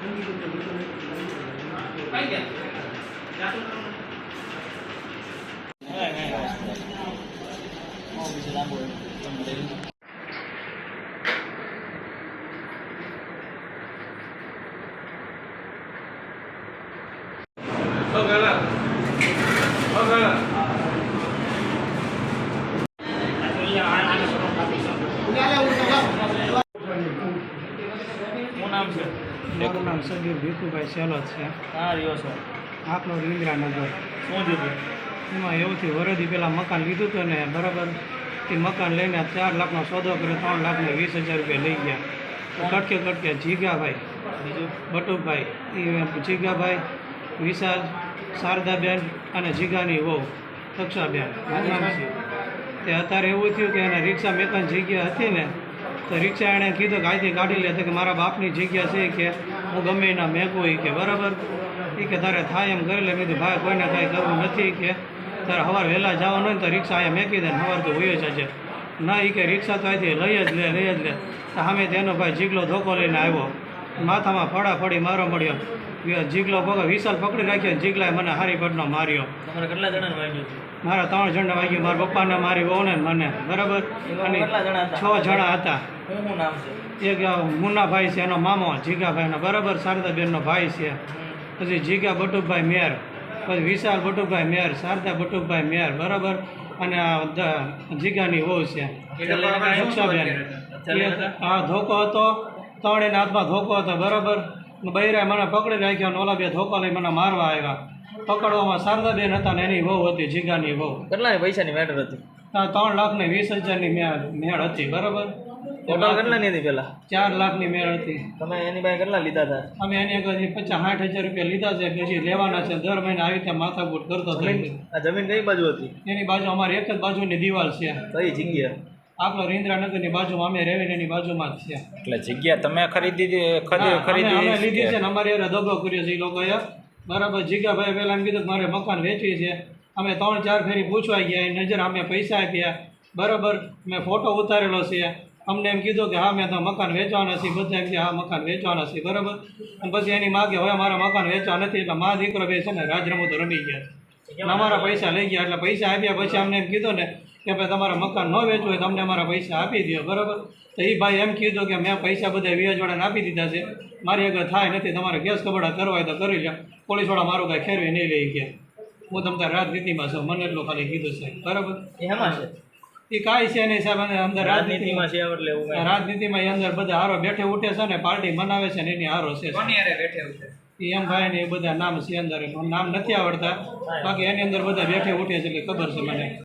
એમાં આવશે નહીં કઈ ગયા જાતું કરવાનું. કાંઈ કાંઈ આવશે હું બીજું લાંબુ હોય તમને લઈ લઉં. શું નામ છે મારું નામ સગીર ભીખુભાઈ સેલોદ છે. હા રહ્યો છો. આખલો ઇન્દ્રાનગર શું જોયું એમાં એવુંથી વરદી પહેલાં મકાન લીધું હતું ને બરાબર તે મકાન લઈને ચાર લાખનો સોદો કર્યો ત્રણ લાખને વીસ હજાર રૂપિયા લઈ ગયા. કટકે કટકે જીગાભાઈ. બીજું? બટુભાઈ એ જીગાભાઈ વિશાલ શારદાબેન અને જીગાની વહુ તક્ષાબેન. તે અત્યારે એવું થયું કે એને રિક્ષા મેકાન જગ્યા હતી ને તો રિક્ષા એણે કીધું કે અહીંથી કાઢી લે. કે મારા બાપની જગ્યા છે કે હું ગમે એના મેકું એ કે બરાબર. એ કે તારે થાય એમ કરી લે. કીધું, ભાઈ, કોઈને કાંઈ કરવું નથી કે તારે સવાર વહેલા જવાનું હોય ને તો રિક્ષા અહીંયા મેકી દે ને સવાર તો હોય જ છે ના એ કે રિક્ષા તો અહીંથી લઈ જ લે, લઈ જ લે. સામે તેનો ભાઈ જીગલો ધોકો લઈને આવ્યો. માથામાં ફળાફળી ફડી મારો મળ્યો. જીગલો પગ વિશાલ પકડી રાખ્યો જીગલાએ મને હારી પટનો માર્યો કેટલા જણાને વાગ્યું મારા ત્રણ જણને વાગ્યું મારા પપ્પાને મારી વહુને મને. બરાબર? અને? છ જણા હતા. એક મુન્નાભાઈ છે એનો મામો જીગાભાઈનો. બરાબર? શારદાબેનનો ભાઈ છે. પછી જીગા બટુકભાઈ મેર. પછી વિશાલ બટુકભાઈ મેર શારદા બટુકભાઈ મેર. બરાબર? અને આ જીગાની વહુ છે. હા આ ધોકો હતો. ત્રણ એના હાથમાં ધોકો હતો બરાબર? બૈરાએ મને પકડી રાખ્યો અને ઓલા બે ધોકા લઈ મને મારવા આવ્યા. પકડવામાં શારદાબેન હતા ને એની વહુ હતી જીગાની વહુ. કેટલા પૈસાની મેટર હતી? ત્રણ લાખ ને વીસ હજારની મેળ મેળ હતી બરાબર? ટોટલ કેટલાની હતી પેલા? ચાર લાખની મેળ હતી. તમે એની પાસે કેટલા લીધા હતા? અમે એની આગળ પચાસ સાઠ હજાર રૂપિયા લીધા છે પછી લેવાના છે દર મહિને આવી રીતે માથાકૂટ કરતો જમીન કઈ બાજુ હતી? એની બાજુ અમારી એક જ બાજુની દિવાલ છે. કઈ જગ્યા? આપણો રેન્દ્રાનગરની બાજુમાં અમે રેવીને એની બાજુમાં જ છે એટલે જગ્યા તમે ખરીદી ખરીદી અમે- લીધી છે ને અમારી હારે દગો કર્યો છે એ લોકોએ. બરાબર જીગાભાઈ પહેલા એમ કીધું કે મારે મકાન વેચવી છે. અમે ત્રણ ચાર ફેરી પૂછવા ગયા એ નજર અમે પૈસા આપ્યા. બરાબર મેં ફોટો ઉતારેલો છે. અમને એમ કીધું કે હા મેં તો મકાન વેચવાના છે. બધા એમ કે હા મકાન વેચવાના છે. બરાબર? અને પછી એની માગે હવે મારા મકાન વેચવા નથી. એટલે મા દીકરો બે છે ને રાજ રમતો રમી ગયા. અમારા પૈસા લઈ ગયા. એટલે પૈસા આપ્યા પછી અમને એમ કીધું ને કે ભાઈ તમારે મકાન ન વેચવું હોય તમને અમને અમારા પૈસા આપી દો બરાબર? તો એ ભાઈ એમ કીધું કે મેં પૈસા બધા વ્યાજવાળાને આપી દીધા છે. મારી આગળ થાય નથી તમારે કેસ કબડા કરવા હોય તો કરી લે પોલીસવાળા મારું કાંઈ ખેરવી નહીં લઈ ગયા હું તમને રાજનીતિમાં છું મને એટલું ખાલી કીધું છે બરાબર? એમાં છે? એ કાંઈ છે નહીં સાહેબ અંદર રાજનીતિમાં છે એટલે રાજનીતિમાં એ અંદર બધા હારો બેઠે ઉઠે છે ને પાર્ટી મનાવે છે ને એની હારો છે. બેઠે એ એમ ભાઈ ને એ બધા નામ છે અંદર નામ નથી આવડતા. બાકી એની અંદર બધા બેઠે ઉઠે છે એટલે ખબર છે મને.